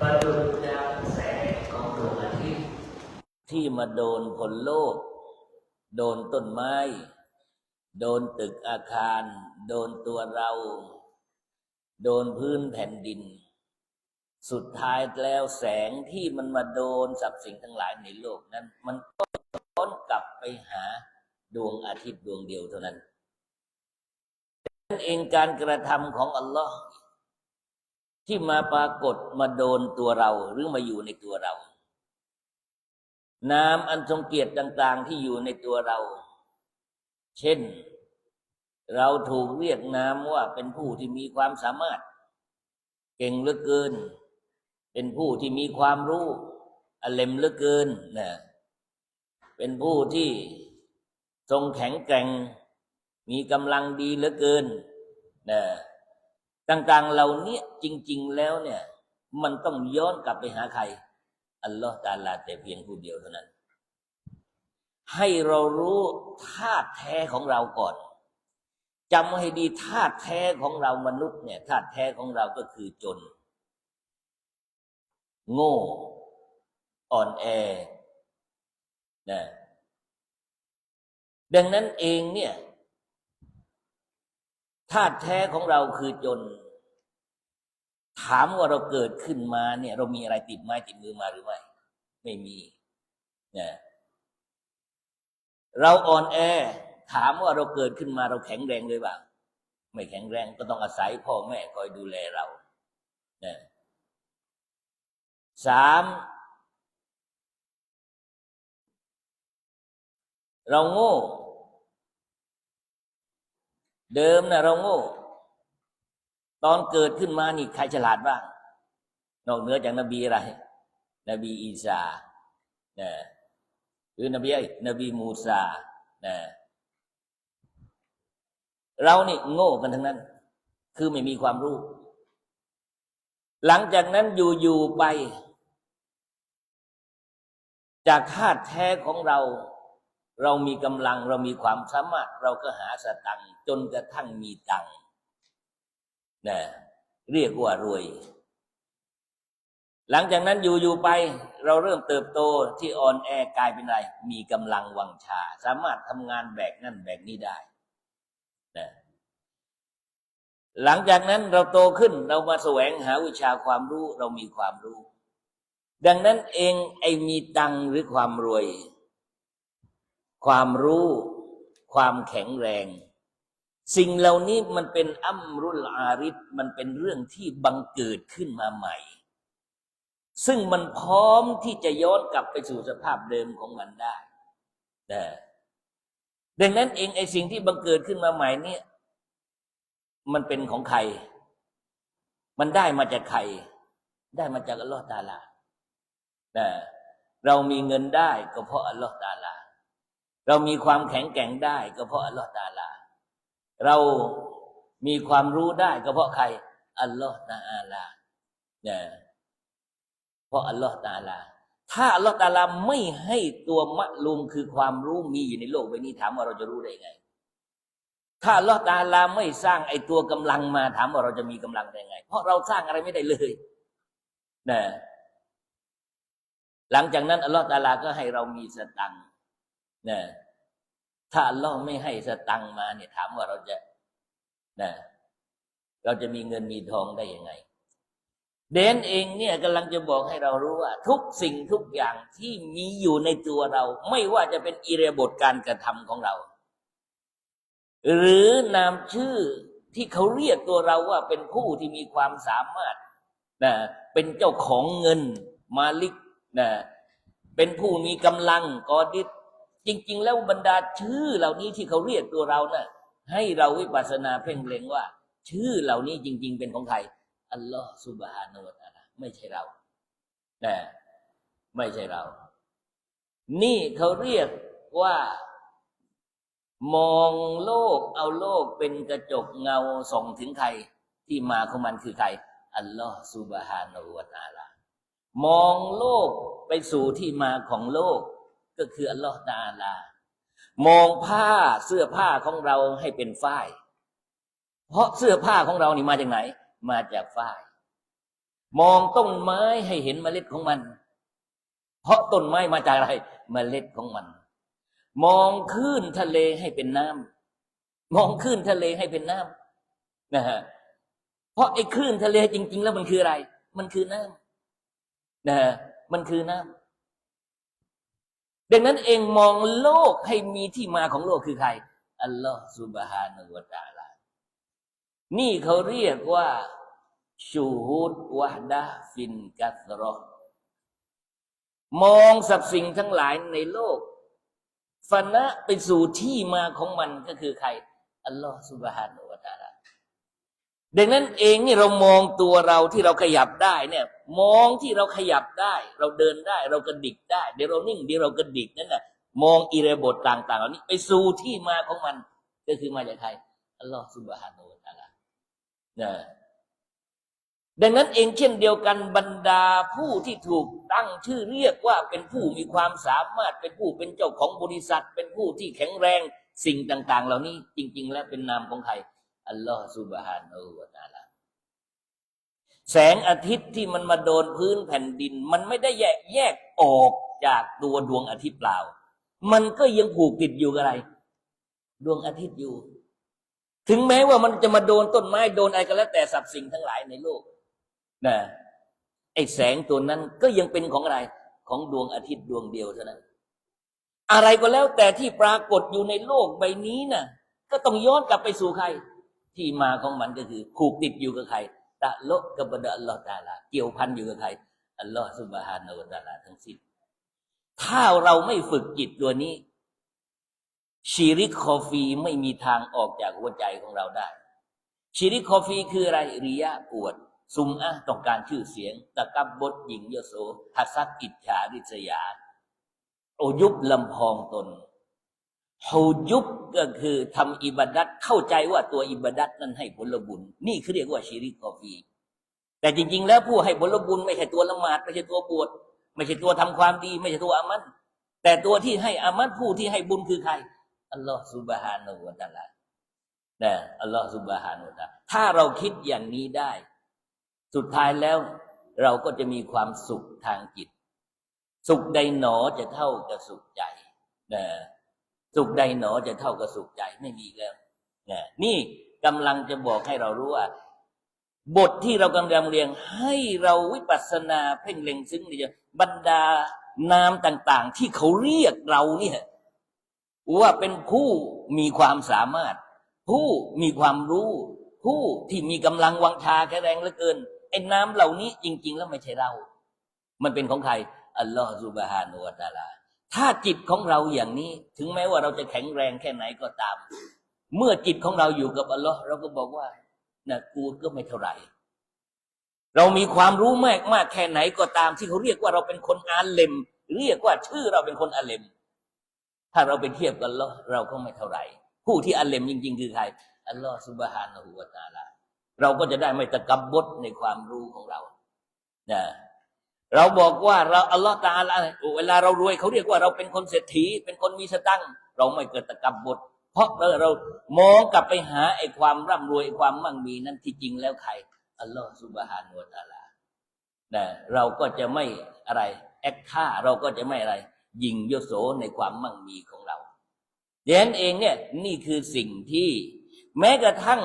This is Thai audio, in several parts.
ประดุจดังแสงของดวงอาทิตย์ที่มาโดนผลโลก โดนต้นไม้ โดนตึกอาคาร โดนตัวเรา โดนพื้นแผ่นดิน สุดท้ายแล้วแสงที่มันมาโดนสับสิ่งทั้งหลายในโลกนั้น มันก็ย้อนกลับไปหาดวงอาทิตย์ดวงเดียวเท่านั้นนั่นเองการกระทำของอัลลอฮ์ ที่มาปรากฏมาโดนตัวเราหรือมาอยู่ในตัวเรา น้ำอันทรงเกียรติต่าง ๆ ที่อยู่ในตัวเรา เช่น เราถูกเรียกนามว่าเป็นผู้ที่มีความสามารถ เก่งเหลือเกิน เป็นผู้ที่มีความรู้อเลมเหลือเกินนะเป็นผู้ที่ทรงแข็งแกร่ง มีกำลังดีเหลือเกินนะ ต่างๆ เหล่านี้จริง ๆ แล้วเนี่ย มันต้องย้อนกลับไปหาใคร อัลลอฮ์ตาลาแต่เพียงผู้เดียวเท่านั้น ให้เรารู้ธาตุแท้ของเราก่อนจำให้ดีธาตุแท้ของเรามนุษย์เนี่ยธาตุแท้ของเราก็คือจน โง่ อ่อนแอนะดังนั้นเองเนี่ย ธาตุแท้ของเราคือจน ถามว่าเราเกิดขึ้นมาเนี่ย เรามีอะไรติดไม้ติดมือมาหรือไม่ไม่มีนะเราอ่อนแอ ถามว่าเราเกิดขึ้นมาเราแข็งแรงเลยเปล่าไม่แข็งแรงก็ต้องอาศัยพ่อแม่คอยดูแลเรานะสามเราโง่ เดิมนะเราโง่ ตอนเกิดขึ้นมานี่ใครฉลาดบ้าง นอกเหนือจากนบีอะไร นบีอีสานะหรือนบีไอ้นบีมูซานะเรานี่โง่กันทั้งนั้น คือไม่มีความรู้ หลังจากนั้นอยู่ๆไป จากธาตุแท้ของเรา เรามีกำลังเรามีความสามารถ เราก็หาสตังค์จนกระทั่งมีตังค์นะเรียกว่ารวย หลังจากนั้นอยู่ๆไป เราเริ่มเติบโตที่ออนแอกลายเป็นอะไร มีกำลังวังชา สามารถทำงานแบกนั่นแบกนี้ได้นะหลังจากนั้นเราโตขึ้นเรามาแสวงหาวิชาความรู้เรามีความรู้ ดังนั้นเองไอ้มีตังหรือความรวย ความรู้ ความแข็งแรง สิ่งเหล่านี้มันเป็นอัมรุลอาริดมันเป็นเรื่องที่บังเกิดขึ้นมาใหม่ ซึ่งมันพร้อมที่จะย้อนกลับไปสู่สภาพเดิมของมันได้นะดังนั้นเองไอ้สิ่งที่บังเกิดขึ้นมาใหม่เนี่ยมันเป็นของใคร มันได้มาจากใคร ได้มาจากอัลลอฮฺตาลานะเรามีเงินได้ก็เพราะอัลลอฮฺตาลา เรามีความแข็งแกร่งได้ก็เพราะอัลลอฮฺตาลา เรามีความรู้ได้ก็เพราะใคร อัลลอฮฺตาลาเนะเพราะอัลลอฮฺตาลา ถ้าอัลลอฮฺตาลาไม่ให้ตัวมะลุมคือความรู้มีอยู่ในโลกใบนี้ถามว่าเราจะรู้ได้ไง ถ้าอัลลอฮฺตาลาไม่สร้างไอ้ตัวกำลังมาถามว่าเราจะมีกำลังได้ไง เพราะเราสร้างอะไรไม่ได้เลยนะหลังจากนั้นอัลลอฮฺตาลาก็ให้เรามีสตังค์ นะถ้าอัลลอฮ์ไม่ให้สตังมาเนี่ย ถามว่าเราจะนะเราจะมีเงินมีทองได้ยังไง เดนเองเนี่ยกำลังจะบอกให้เรารู้ว่า ทุกสิ่งทุกอย่างที่มีอยู่ในตัวเรา ไม่ว่าจะเป็นอิเรยาบทการกระทำของเรา หรือนามชื่อที่เขาเรียกตัวเราว่าเป็นผู้ที่มีความสามารถนะเป็นเจ้าของเงินมาลิกนะเป็นผู้มีกำลังกอดิษ จริง ๆ แล้วบรรดาชื่อเหล่านี้ที่เขาเรียกตัวเรานะ่ะให้เราวิปัสสนาเพ่งเล็งว่า ชื่อเหล่านี้จริง ๆ เป็นของใครอัลลอฮฺสุบฮานาอัลลอฮฺไม่ใช่เรานะไม่ใช่เรา นี่เขาเรียกว่า มองโลก เอาโลกเป็นกระจกเงาส่องถึงใคร ที่มาของมันคือใคร อัลลอฮฺสุบฮานาอัลลอฮฺมองโลกไปสู่ที่มาของโลก ก็คืออัลลอฮฺตาลามองผ้าเสื้อผ้าของเราให้เป็นฝ้าย เพราะเสื้อผ้าของเรานี่มาจากไหน มาจากฝ้าย มองต้นไม้ให้เห็นเมล็ดของมัน เพราะต้นไม้มาจากอะไร เมล็ดของมัน มองคลื่นทะเลให้เป็นน้ำมองคลื่นทะเลให้เป็นน้ำนะฮะเพราะไอ้คลื่นทะเลจริง ๆ แล้วมันคืออะไร มันคือน้ำนะฮะมันคือน้ำ ดังนั้นเองมองโลกให้มีที่มาของโลกคือใคร อัลลอฮฺสุบฮานะฮูวะตะอาลา นี่เขาเรียกว่าชูฮุดวะดะฟินกัสรอมองสรรพสิ่งทั้งหลายในโลกฟันะไปสู่ที่มาของมันก็คือใคร อัลลอฮฺสุบฮานุะฮูวะตะอาลา ดังนั้นเองนี่เรามองตัวเราที่เราขยับได้เนี่ย มองที่เราขยับได้ เราเดินได้เรากระดิกได้เดี๋ยวเรานิ่งเดี๋ยวเรากระดิกนั่นน่ะมองอิเรบทต่างๆเหล่านี้ไปสู่ที่มาของมัน ก็คือมาจากใครอัลลอฮฺสุบฮานะฮูวะตะลานะดังนั้นเองเช่นเดียวกันบรรดาผู้ที่ถูกตั้งชื่อเรียกว่าเป็นผู้มีความสามารถเป็นผู้เป็นเจ้าของบริษัท เป็นผู้ที่แข็งแรงสิ่งต่าง ๆ เหล่านี้จริง ๆ แล้วเป็นนามของใคร อัลลอฮฺสุบฮานะฮูวะตาลาแสงอาทิตย์ที่มันมาโดนพื้นแผ่นดิน มันไม่ได้แยกแยกออกจากตัวดวงอาทิตย์เปล่า มันก็ยังผูกติดอยู่กับอะไร ดวงอาทิตย์อยู่ ถึงแม้ว่ามันจะมาโดนต้นไม้โดนอะไรก็แล้วแต่สรรพสิ่งทั้งหลายในโลกนะไอแสงตัวนั้นก็ยังเป็นของอะไร ของดวงอาทิตย์ดวงเดียวเท่านั้น อะไรก็แล้วแต่ที่ปรากฏอยู่ในโลกใบนี้น่ะ ก็ต้องย้อนกลับไปสู่ใคร ที่มาของมันก็คือผูกติดอยู่กับใครตะโลกกับบดอัลลอฮฺตาลา เกี่ยวพันอยู่กับใครอัลลอฮฺสุบฮานาอัลตาลาทั้งสิ้นถ้าเราไม่ฝึกจิตตัวนี้ ชีริกคอฟีไม่มีทางออกจากหัวใจของเราได้ ชีริกคอฟีคืออะไรริยะปวด ซุมอะต้องการชื่อเสียง ตะกับบดหญิงโยโสทัศกอิจฉาริษยา โอยุบลำพองตน ฮุยุบก็คือทำอิบาดัตเข้าใจว่าตัวอิบาดัตนั้นให้ผลบุญ นี่คือเรียกว่าชีริกคอฟีแต่จริง ๆ แล้วผู้ให้ผลบุญไม่ใช่ตัวละหมาดไม่ใช่ตัวบวชไม่ใช่ตัวทำความดี ไม่ใช่ตัวอามันแต่ตัวที่ให้อามันผู้ที่ให้บุญคือใครอัลลอฮฺสุบฮานาอูตะลานะอัลลอฮฺสุบฮานาอูตะถ้าเราคิดอย่างนี้ได้ สุดท้ายแล้วเราก็จะมีความสุขทางจิต สุขใดหนอจะเท่ากับสุขใจนะ สุขใดหนอจะเท่ากับสุขใจไม่มีแล้วนะนี่กำลังจะบอกให้เรารู้ว่า บทที่เรากำลังเรียนให้เราวิปัสสนาเพ่งเล็งซึ้งเนี่ยบรรดานามต่าง ๆ ที่เขาเรียกเราเนี่ยว่าเป็นผู้มีความสามารถ ผู้มีความรู้ ผู้ที่มีกำลังวังชาแข็งแรงเหลือเกินไอ้น้ำเหล่านี้จริง ๆ แล้วไม่ใช่เรา มันเป็นของใครอัลลอฮฺซุบฮานุวะตะอาลา ถ้าจิตของเราอย่างนี้ ถึงแม้ว่าเราจะแข็งแรงแค่ไหนก็ตาม เมื่อจิตของเราอยู่กับอัลลอฮ์เราก็บอกว่านะกูก็ไม่เท่าไหร่ เรามีความรู้มากมากแค่ไหนก็ตาม ที่เขาเรียกว่าเราเป็นคนอาเลมเรียกว่าชื่อเราเป็นคนอาเลมถ้าเราไปเทียบกันแล้วเราก็ไม่เท่าไหร่ ผู้ที่อัลเลมจริง ๆ คือใครอัลลอฮฺสุบฮานะฮูวะตาลาเราก็จะได้ไม่ตะกับบดในความรู้ของเรานะ เราบอกว่าเราอัลลอฮฺตาลาเวลาเรารวยเขาเรียกว่าเราเป็นคนเศรษฐี เป็นคนมีสตังค์เราไม่เกิดตะกับบดเพราะเรามองกลับไปหาไอ้ความร่ำรวยไอ้ความมั่งมีนั้นที่จริงแล้วใครอัลลอฮฺสุบฮานะฮูวตาลานะเราก็จะไม่อะไร แอคท่าเราก็จะไม่อะไร ยิงโยโสในความมั่งมีของเราดังนั้นเองเนี่ยนี่คือสิ่งที่แม้กระทั่ง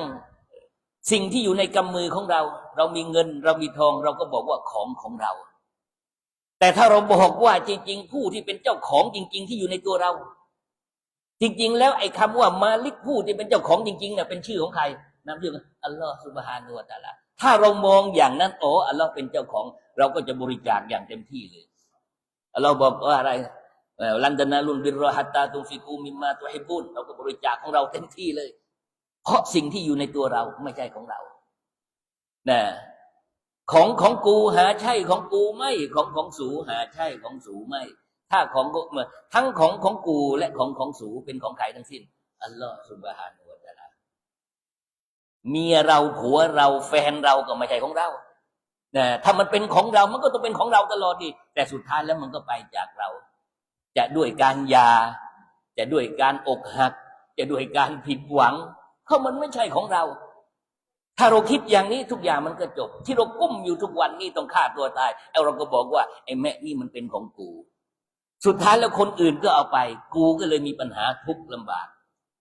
สิ่งที่อยู่ในกำมือของเรา เรามีเงิน เรามีทอง เราก็บอกว่าของของเรา แต่ถ้าเราบอกว่าจริง ๆ ผู้ที่เป็นเจ้าของจริง ๆ ที่อยู่ในตัวเรา จริง ๆ แล้วไอ้คำว่ามาลิกผู้ที่เป็นเจ้าของจริงๆเนี่ยเป็นชื่อของใครนั่นคืออัลลอฮฺสุบฮานุวะตะอาลาถ้าเรามองอย่างนั้นโอ้อัลลอฮ์เป็นเจ้าของ เราก็จะบริจาคอย่างเต็มที่เลยเราบอกว่าอะไรลันดานาลุนบิรฮัตตาตุฟิกูมิมมาตุฮิบุนเราก็บริจาคของเราเต็มที่เลย เพราะสิ่งที่อยู่ในตัวเราไม่ใช่ของเรานะ ของของกูหาใช่ของกูไม่ของของสูหาใช่ของสูไม่ถ้าของเมื่อทั้งของของกูและของของสูเป็นของใครทั้งสิ้นอัลลอฮฺสุบฮานุวะตะอาลาเมียเราผัวเราแฟนเราก็ไม่ใช่ของเรานะถ้ามันเป็นของเรา มันก็ต้องเป็นของเราตลอดดิแต่สุดท้ายแล้วมันก็ไปจากเรา จะด้วยการยา จะด้วยการอกหัก จะด้วยการผิดหวังเพรามันไม่ใช่ของเรา ถ้าเราคิดอย่างนี้ทุกอย่างมันก็จบ ที่เรากุ้มอยู่ทุกวันนี้ต้องฆ่าตัวตายไอ้เราก็บอกว่าไอ้แม่นี่มันเป็นของกู สุดท้ายแล้วคนอื่นก็เอาไป กูก็เลยมีปัญหาทุกข์ลำบาก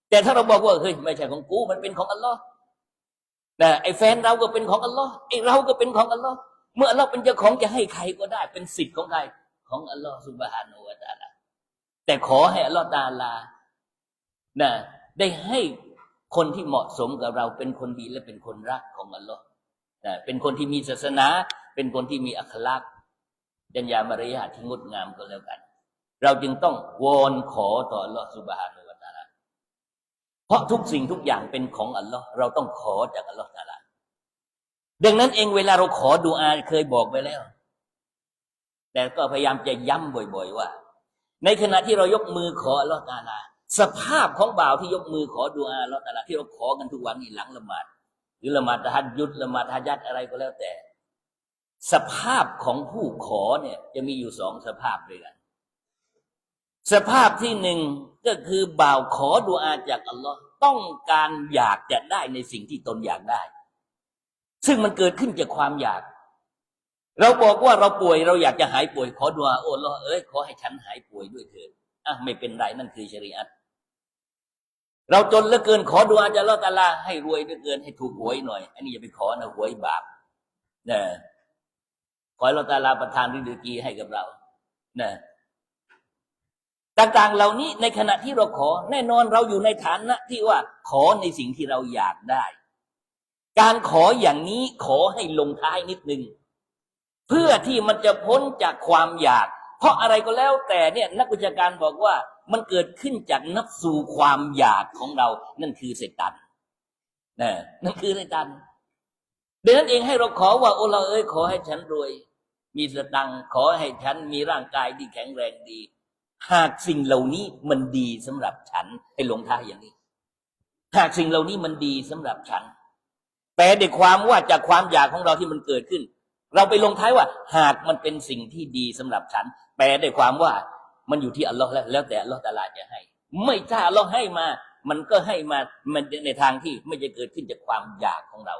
แต่ถ้าเราบอกว่าเฮ้ยไม่ใช่ของกู มันเป็นของอัลลอฮ์นะไอ้แฟนเราก็เป็นของอัลลอฮ์ไอ้เราก็เป็นของอัลลอฮ์เมื่อเราเป็นเจ้าของจะให้ใครก็ได้ เป็นสิทธิ์ของใครของอัลลอฮ์สุบฮานาอะตะอาลาแต่ขอให้อัลลอฮ์ตาลานะได้ให้ คนที่เหมาะสมกับเราเป็นคนดีและเป็นคนรักของอัลลอฮ์นะเป็นคนที่มีศาสนา เป็นคนที่มีอัคลักษณ์ดัญญามารยาทที่งดงามก็แล้วกัน เราจึงต้องวอนขอต่ออัลลอฮ์สุบฮานาอะตาลาเพราะทุกสิ่งทุกอย่างเป็นของอัลลอฮ์เราต้องขอจากอัลลอฮ์ตาลาดังนั้นเองเวลาเราขอดูอาเคยบอกไปแล้ว แต่ก็พยายามจะย้ำบ่อย ๆ ว่า ในขณะที่เรายกมือขออัลลอฮ์ตาลา สภาพของบ่าวที่ยกมือขอดูอาอัลลอฮ์ตลาที่เราขอกันทุกวันนี่หลังละหมาดหรือละหมาดฮัดยุดละหมาดทายัดอะไรก็แล้วแต่ สภาพของผู้ขอเนี่ย จะมีอยู่สองสภาพด้วยกันสภาพที่หนึ่งก็คือบ่าวขอดูอาจากอัลลอฮ์ต้องการอยากจะได้ในสิ่งที่ตนอยากได้ ซึ่งมันเกิดขึ้นจากความอยาก เราบอกว่าเราป่วยเราอยากจะหายป่วยขอดุอาโอ้ลอเอ้ยขอให้ฉันหายป่วยด้วยเถิดอะไม่เป็นไรนั่นคือชริอัต เราจนเหลือเกินขอดุอาจะลอตาลาให้รวยเหลือเกินให้ถูกหวยหน่อย อันนี้อย่าไปขอนะหวยบาปนะขอให้ลอตาลาประทานริดกีให้กับเรานะต่างๆเหล่านี้ในขณะที่เราขอ แน่นอนเราอยู่ในฐานะที่ว่าขอในสิ่งที่เราอยากได้ การขออย่างนี้ขอให้ลงท้ายนิดนึง เพื่อที่มันจะพ้นจากความอยาก เพราะอะไรก็แล้วแต่เนี่ยนักวิชาการบอกว่ามันเกิดขึ้นจากนับสู่ความอยากของเรา นั่นคือเซตันนะนั่นคือเซตันดังนั้นเองให้เราขอว่าโอ้เราเอ้ยขอให้ฉันรวย มีสตังขอให้ฉันมีร่างกายที่แข็งแรงดี หากสิ่งเหล่านี้มันดีสำหรับฉันให้ลงท้ายอย่างนี้หากสิ่งเหล่านี้มันดีสำหรับฉันแปลด้วยความว่าจากความอยากของเราที่มันเกิดขึ้น เราไปลงท้ายว่า หากมันเป็นสิ่งที่ดีสำหรับฉัน แปลด้ความว่ามันอยู่ที่อัลลอฮ์แล้วแล้วแต่อัลลอฮ์ตาลาจะให้ ไม่ถ้าอัลลอฮ์ให้มา มันก็ให้มามันในทางที่ไม่จะเกิดขึ้นจากความอยากของเรา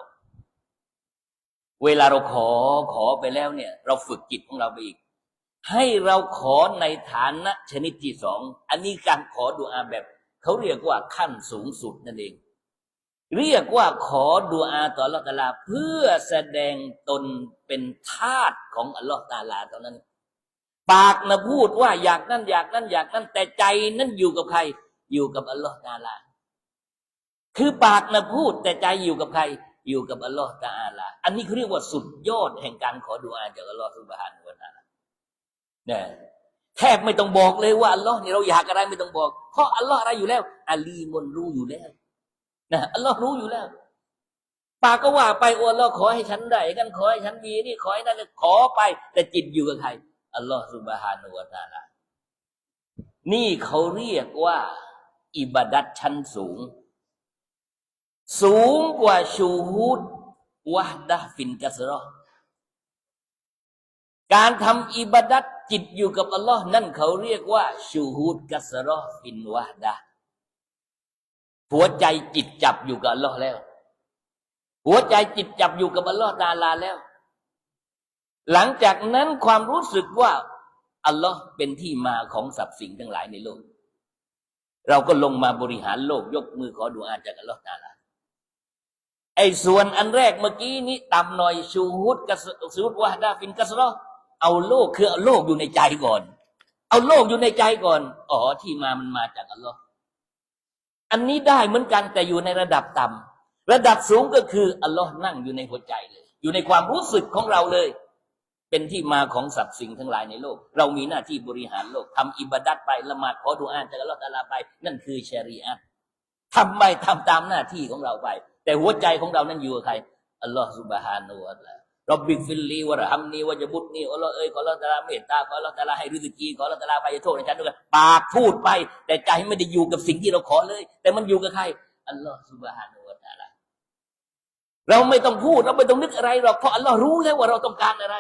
เวลาเราขอขอไปแล้วเนี่ย เราฝึกจิตของเราไปอีก ให้เราขอในฐานะชนิดที่สองอันนี้การขอดุอาแบบเขาเรียกว่าขั้นสูงสุดนั่นเอง เรียกว่าขอดุอาต่ออัลลอฮฺตาลา เพื่อแสดงตนเป็นทาสของอัลลอฮฺตาลาเท่านั้น ปากนะพูดว่าอยากนั่นอยากนั่นอยากนั่นแต่ใจนั่นอยู่กับใคร อยู่กับอัลลอฮฺตะอาลา คือปากนะพูดแต่ใจอยู่กับใคร อยู่กับอัลลอฮฺตะอาลา อันนี้เขาเรียกว่าสุดยอดแห่งการขอดุอาจากอัลลอฮฺสุบฮานุวะตะอาลาเนี่ยแทบไม่ต้องบอกเลยว่าอัลลอฮ์นี่เราอยากอะไรไม่ต้องบอก เพราะอัลลอฮ์อะไรอยู่แล้วอาลีมนรู้อยู่แล้วนะอัลลอฮ์รู้อยู่แล้วปากก็ว่าไปอ้อัลลอฮ์ขอให้ฉันได้กันขอให้ฉันมีนี่ขอให้นั่นขอไป แต่จิตอยู่กับใคร อัลลอฮ์สุบฮานุวะตะอาลานี่เขาเรียกว่า อิบาดัตชั้นสูง สูงกว่าชูฮุดวะดะฟินกัสรอการทำอิบาดัตจิตอยู่กับอัลลอฮ์นั่นเขาเรียกว่า ชูฮุดกัสรอฟินวะดะหัวใจจิตจับอยู่กับอัลลอฮ์แล้ว หัวใจจิตจับอยู่กับอัลลอฮ์ตาลาแล้ว หลังจากนั้นความรู้สึกว่าอัลลอฮ์เป็นที่มาของสรรพสิ่งทั้งหลายในโลก เราก็ลงมาบริหารโลกยกมือขอดุอาจากอัลลอฮ์ตาลาไอ้ส่วนอันแรกเมื่อกี้นี้ต่ำหน่อยชูฮุดกัสซูดวะดาฟินกัสรอเอาโลกคือเอาโลกอยู่ในใจก่อน เอาโลกอยู่ในใจก่อนอ๋อที่มามันมาจากอัลลอฮ์อันนี้ได้เหมือนกันแต่อยู่ในระดับต่ำระดับสูงก็คืออัลลอฮ์นั่งอยู่ในหัวใจเลย อยู่ในความรู้สึกของเราเลย เป็นที่มาของสรรพสิ่งทั้งหลายในโลก เรามีหน้าที่บริหารโลกทำอิบาดัตไปละหมาดขอดุอาจากอัลลอฮ์ตาลาไป นั่นคือชริอะทำไปทำตามหน้าที่ของเราไป แต่หัวใจของเรานั้นอยู่กับใครอัลลอฮ์สุบฮานุวะตะอาลารบบิฟิลลีวะรหัมนีวะจะบุตนีอัลลอฮ์เอ้ยขออัลลอฮ์ตาลาเมตตาขออัลลอฮ์ตาลาให้ริสกีขออัลลอฮ์ตาลาไปโทษในฉันด้วยปากพูดไป แต่ใจไม่ได้อยู่กับสิ่งที่เราขอเลย แต่มันอยู่กับใครอัลลอฮ์สุบฮานุวะตะอาลเราไม่ต้องพูดเราไม่ต้องนึกอะไรหรอกเพราะอัลลอฮ์รู้แล้วว่าเราต้องการอะไร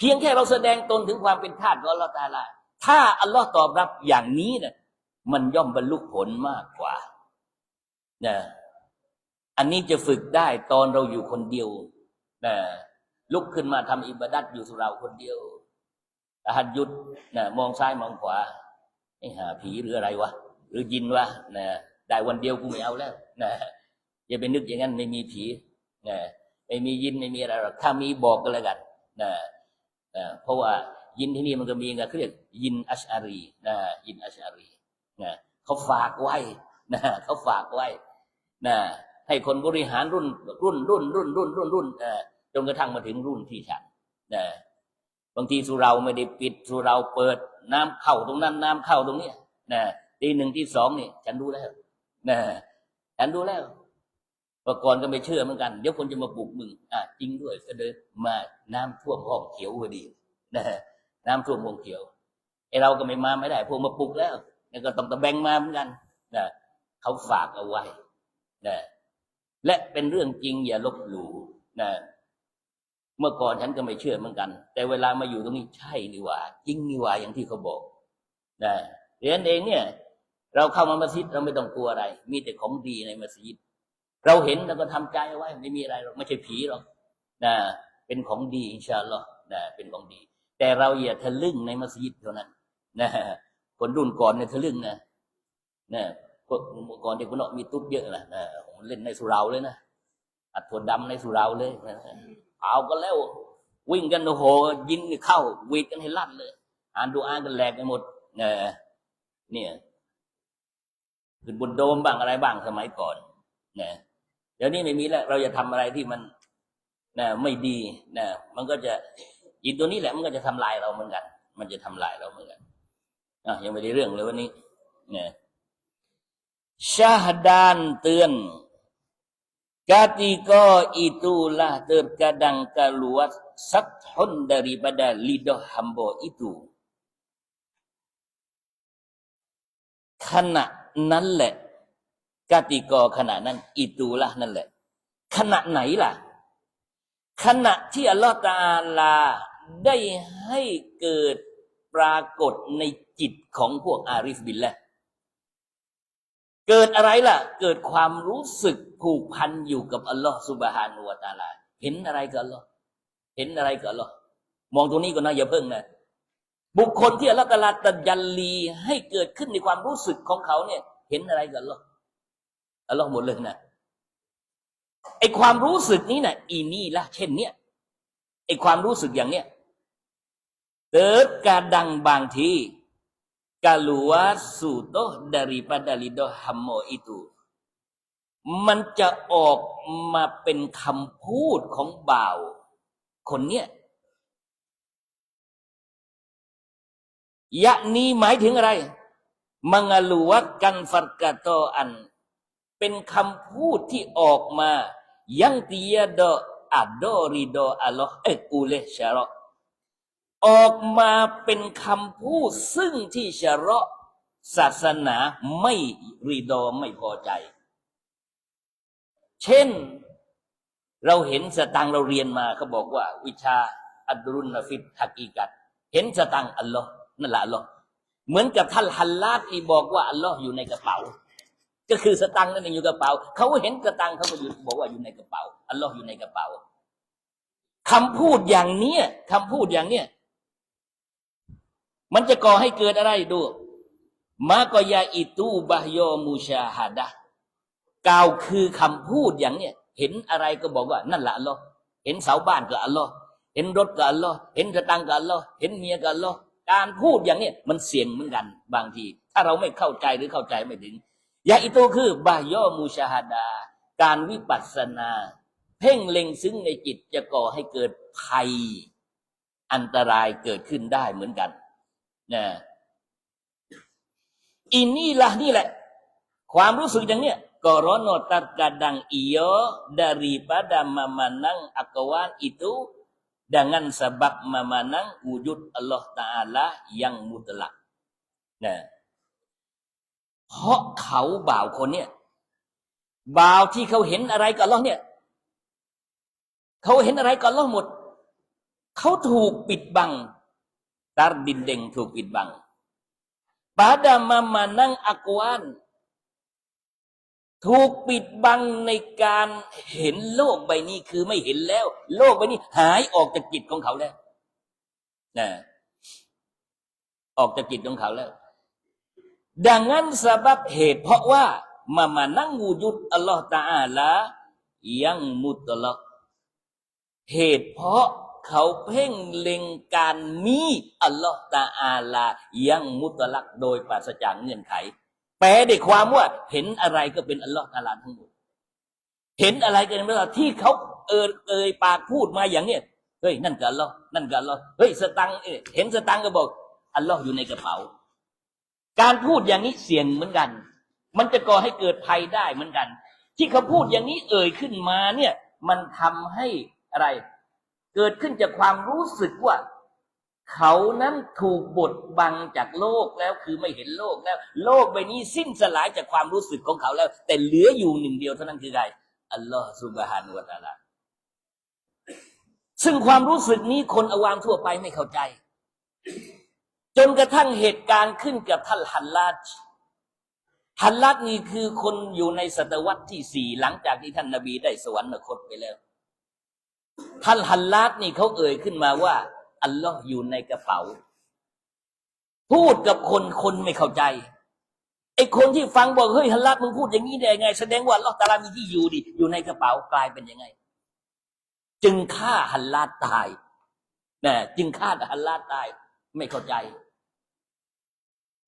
เพียงแค่เราแสดงตนถึงความเป็นทาสของอัลลอฮ์ตาลา ถ้าอัลลอฮ์ตอบรับอย่างนี้เนี่ยมันย่อมบรรลุผลมากกว่านะอันนี้จะฝึกได้ตอนเราอยู่คนเดียวนะลุกขึ้นมาทำอิบาดัตอยู่สุราคนเดียวหัดหยุดนะมองซ้ายมองขวาไอ้หาผีหรืออะไรวะ หรือยินวะนะได้วันเดียวกูไม่เอาแล้วนะอย่าไปนึกอย่างนั้นไม่มีผีนะไม่มียินไม่มีอะไรหรอกถ้ามีบอกกันแล้วกันนะ นะเพราะว่ายินที่นี่มันก็มีไงเขาเรียกยินอัชอารีนะยินอัชอารีนะเขาฝากไว้นะเขาฝากไว้นะให้คนบริหารรุ่นรุ่นรุ่นรุ่นรุ่นรุ่นรุ่นเออจนกระทั่งมาถึงรุ่นที่ฉันนะบางทีสุเราไม่ได้ปิดสุเราเปิดน้ำเข้าตรงนั้น น้ำเข้าตรงเนี้ยนะตีหนึ่งที่สองนี่ฉันดูแล้วนะฉันดูแล้ว เมื่อก่อนก็ไม่เชื่อเหมือนกัน เดี๋ยวคนจะมาปลุกมึงอะจริงด้วยก็เดินมาน้ำท่วมห้องเขียวพอดีนะน้ำท่วมห้องเขียวไอเราก็ไม่มาไม่ได้ พวกมาปลุกแล้วนี่ก็ต้องตะแบงมาเหมือนกันนะเขาฝากเอาไว้นะและเป็นเรื่องจริงอย่าลบหลู่นะเมื่อก่อนฉันก็ไม่เชื่อเหมือนกัน แต่เวลามาอยู่ตรงนี้ใช่นี่ว่า จริงนี่ว่าอย่างที่เขาบอกนะเรียนเองเนี่ย เราเข้ามามัสยิดเราไม่ต้องกลัวอะไร มีแต่ของดีในมัสยิด เราเห็นเราก็ทำใจเอาไว้ไม่มีอะไรหรอกไม่ใช่ผีหรอกนะเป็นของดีอินชาอัลลอฮ์นะเป็นของดี แต่เราอย่าทะลึ่งในมัสยิดเท่านั้นนะคนรุ่นก่อนเนี่ยทะลึ่งนะนะพวกก่อนเด็กคนนอกมีตุ๊บเยอะนะนะเล่นในสุราเลยนะอัดถั่วดำในสุราเลยนะเอากันแล้ว วิ่งกันโอ้โหยินเข้าวีดกันให้ลั่นเลย อ่านดูอ่านกันแหลกไปหมดนอเนี่ยขึ้นบนโดมบ้างอะไรบ้างสมัยก่อนนะ เดี๋ยวนี้ไม่มีแล้ว เราจะทำอะไรที่มันนะไม่ดีนะมันก็จะยินตัวนี้แหละมันก็จะทำลายเราเหมือนกัน มันจะทำลายเราเหมือนกันอะยังไม่ได้เรื่องเลยวันนี้เนี่ยชาฮดานเตือน Ketika itulah terkadang keluar sathun daripada lidah hamba itu. ขณะนั้นแหละ กติกาขณะนั้น อิตูละนั่นแหละ ขณะไหนล่ะ ขณะที่อัลลอฮฺตาอาลาได้ให้เกิดปรากฏในจิตของพวกอาริฟบิลละเกิดอะไรล่ะ เกิดความรู้สึกผูกพันอยู่กับอัลลอฮ์สุบฮานุวะตาลา เห็นอะไรกับอัลลอฮ์เห็นอะไรกับอัลลอฮ์มองตรงนี้ก็นะอย่าเพิ่งนะบุคคลที่อัลลอฮ์ตะลาตัยัลลีให้เกิดขึ้นในความรู้สึกของเขาเนี่ย เห็นอะไรกับอัลลอฮ์ อัลลอฮ์หมดเลยนะไอความรู้สึกนี้นะอีนี่ละเช่นเนี้ยไอความรู้สึกอย่างเนี้ยเกิดกระดังบางที keluar sutuh daripada lidah hamba itu มันจะออกมาเป็นคำพูดของบ่าว คนเนี้ยยะนี้หมายถึงอะไรมังลูวกันฟัดกะโตอัน เป็นคำพูดที่ออกมายังเตียดออัดดอริดออัลลอฮ์เอกูเลชะรอออกมาเป็นคำพูดซึ่งที่ชะราะศาสนาไม่รีดอไม่พอใจ เช่น เราเห็นสตังเราเรียนมาเขาบอกว่า วิชาอัดรุนนฟิตฮักีกัด เห็นสตังอัลลอฮ์นั่นแหละอัลลอฮ์เหมือนกับท่านฮัลลาดที่บอกว่าอัลลอฮ์อยู่ในกระเป๋า ก็คือสตังค์นั่นเองอยู่กระเป๋า เขาเห็นสตังค์เขาก็อยู่บอกว่าอยู่ในกระเป๋า อัลลอฮ์อยู่ในกระเป๋าคำพูดอย่างเนี้ยคำพูดอย่างเนี้ยมันจะก่อให้เกิดอะไรดูมากอยาอิตูบะโยมูชาฮัดะกล่าวคือคำพูดอย่างเนี้ยเห็นอะไรก็บอกว่า นั่นแหละอัลลอฮ์เห็นเสาบ้านก็อัลลอฮ์เห็นรถก็อัลลอฮ์เห็นสตังค์ก็อัลลอฮ์เห็นเมียก็อัลลอฮ์การพูดอย่างเนี้ยมันเสี่ยงเหมือนกัน บางที ถ้าเราไม่เข้าใจหรือเข้าใจไม่ถึง ยาอิตูคือบะโยมูชาฮดะการวิปัสสนา เพ่งเล็งซึ้งในจิตจะก่อให้เกิดภัย อันตรายเกิดขึ้นได้เหมือนกันนะอินี่ lah นี่แหละ ความรู้สึกอย่างเนี้ยกร้อนตัดกระดัง iyo daripada memanang akawan itu dengan sebab memanang wujud Allah Taala yang mutlak นะ เพราะเขาบ่าวคนเนี้ยบ่าวที่เขาเห็นอะไรกับ Allah เนี่ยเขาเห็นอะไรกับ Allah หมด เขาถูกปิดบัง tar dinding ถูกปิดบัง pada memanang akuan ถูกปิดบังในการเห็นโลกใบนี้คือไม่เห็นแล้ว โลกใบนี้หายออกจากจิตของเขาแล้วนะออกจากจิตของเขาแล้ว ดังนั้นสาบับเหตุเพราะว่ามามานั่งวูยุดอัลลอฮฺตาอาลายังมุตลักเหตุเพราะเขาเพ่งเล็งการมีอัลลอฮฺตาอาลายังมุตลักโดยปราศจากเงื่อนไข แปลได้ความว่า เห็นอะไรก็เป็นอัลลอฮฺตาอาลาทั้งหมด เห็นอะไรก็เป็นอัลลอฮ์ที่เขาเอ่ยเอ่ยปากพูดมาอย่างเนี้ยเฮ้ยนั่นก็อัลลอฮ์นั่นก็อัลลอฮ์เฮ้ยสตังเอ้ยเห็นสตังก็บอกอัลลอฮ์อยู่ในกระเป๋า การพูดอย่างนี้เสี่ยงเหมือนกัน มันจะก่อให้เกิดภัยได้เหมือนกัน ที่เขาพูดอย่างนี้เอ่ยขึ้นมาเนี่ย มันทำให้อะไร เกิดขึ้นจากความรู้สึกว่า เขานั้นถูกบดบังจากโลกแล้วคือไม่เห็นโลกแล้ว โลกใบนี้สิ้นสลายจากความรู้สึกของเขาแล้ว แต่เหลืออยู่หนึ่งเดียวเท่านั้นคือใครอัลลอฮฺสุบฮานุวะตาลาซึ่งความรู้สึกนี้คนอาวามทั่วไปไม่เข้าใจ นกระทั่งเหตุการณ์ขึ้นกับท่านฮันลาดฮันลาดนี่คือคนอยู่ในศตวรรษที่สี่หลังจากที่ท่านนบีได้สวรรคตไปแล้ว ท่านฮันลาดนี่เขาเอ่ยขึ้นมาว่า อัลลอฮ์อยู่ในกระเป๋า พูดกับคนคนไม่เข้าใจไอ้คนที่ฟังบอกเฮ้ยฮันลาดมึงพูดอย่างนี้ได้ไง แสดงว่าอัลลอฮ์ตาลามีที่อยู่ดิอยู่ในกระเป๋ากลายเป็นยังไง จึงฆ่าฮันลาดตายนะจึงฆ่าฮันลาดตายไม่เข้าใจ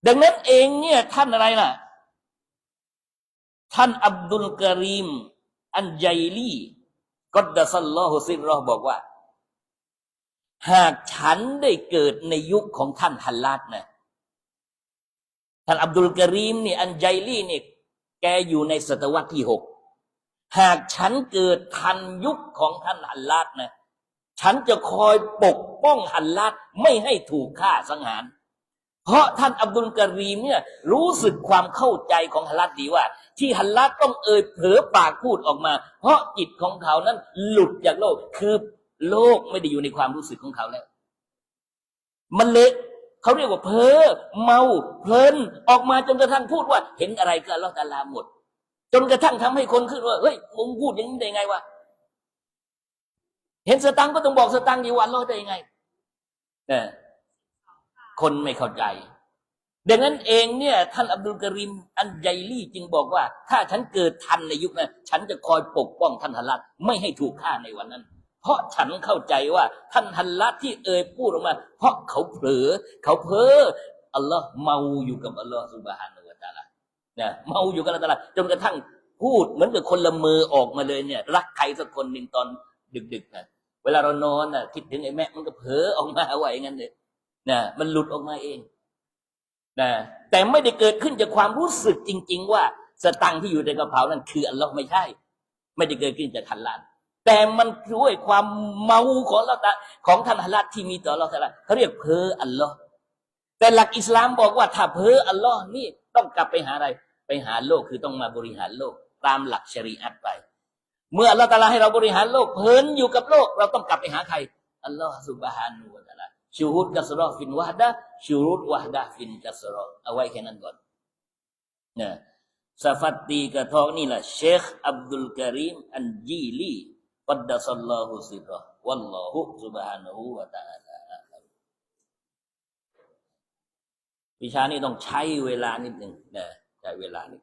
ดังนั้นเองเนี่ยท่านอะไรล่ะ ท่านอับดุลกรีม อันไยลีกอดดัสัลลอฮุซิรรอบอกว่า หากฉันได้เกิดในยุคของท่านฮัลลาดนะท่านอับดุลกรีมนี่อันไยลีนี่แกอยู่ในศตวรรษที่หกหากฉันเกิดทันยุคของท่านฮัลลาดนะฉันจะคอยปกป้องฮัลลาดไม่ให้ถูกฆ่าสังหาร เพราะท่านอับดุลกรีมเนี่ยรู้สึกความเข้าใจของฮัลลาดดีว่า ที่ฮัลลาดต้องเอ่ยเผลอปากพูดออกมา เพราะจิตของเขานั้นหลุดจากโลก คือโลกไม่ได้อยู่ในความรู้สึกของเขาแล้ว มันเละเขาเรียกว่าเพ้อเมาเพลินออกมาจนกระทั่งพูดว่า เห็นอะไรก็ลอตาลาหมด จนกระทั่งทำให้คนขึ้นว่าเฮ้ยมึงพูดอย่างนี้ได้ไงวะเห็นสตังก็ต้องบอกสตังดีวันรอดได้ยังไงเนี่ย คนไม่เข้าใจดังนั้นเองเนี่ยท่านอับดุลกริมอันไยลี่จึงบอกว่า ถ้าฉันเกิดทันในยุคนั้น ฉันจะคอยปกป้องท่านฮัลลัดไม่ให้ถูกฆ่าในวันนั้น เพราะฉันเข้าใจว่าท่านฮัลลัดที่เอ่ยพูดออกมา เพราะเขาเผลอเขาเพ้ออัลลอฮ์เมาอยู่กับอัลลอฮ์สุบฮานะฮูวะตาลาเนี่ยเมาอยู่กับอัลลอฮ์ตาลจนกระทั่งพูดเหมือนกับคนละเมอออกมาเลยเนี่ย รักใครสักคนหนึ่งตอนดึกๆนะเวลาเรานอนน่ะคิดถึงไอ้แม่มันก็เผลอออกมาว่าอย่างนั้นเลย นะมันหลุดออกมาเองนะแต่ไม่ได้เกิดขึ้นจากความรู้สึกจริง ๆ ว่าสตังที่อยู่ในกระเป๋านั้นคืออัลลอฮ์ไม่ใช่ ไม่ได้เกิดขึ้นจากทันลานแต่มันด้วยความเมาของเราของท่านฮัลลัดที่มีต่อเราแต่ละเขาเรียกเพ้ออัลลอฮ์แต่หลักอิสลามบอกว่าถ้าเพ้ออัลลอฮ์นี่ต้องกลับไปหาอะไร ไปหาโลกคือต้องมาบริหารโลก ตามหลักชรีอัตไป เมื่ออัลลอฮ์ตาลาให้เราบริหารโลกเพลินอยู่กับโลก เราต้องกลับไปหาใครอัลลอฮ์สุบฮานุวะตะอาลา ชูรุดกัสรอฟินวะดะชูรุดวะดะฟินกัสรอเอาไว้แค่นั้นก่อนนี่ยสฟัตตีกระทอกนี่แหละเชคอับดุลกรีมอันจีลีกัดดัสัลลอฮุซิรอวัลลอฮุสุบฮานะฮูวะตะอาลาวิชานี้ต้องใช้เวลานิดหนึ่งนะใช้เวลานิด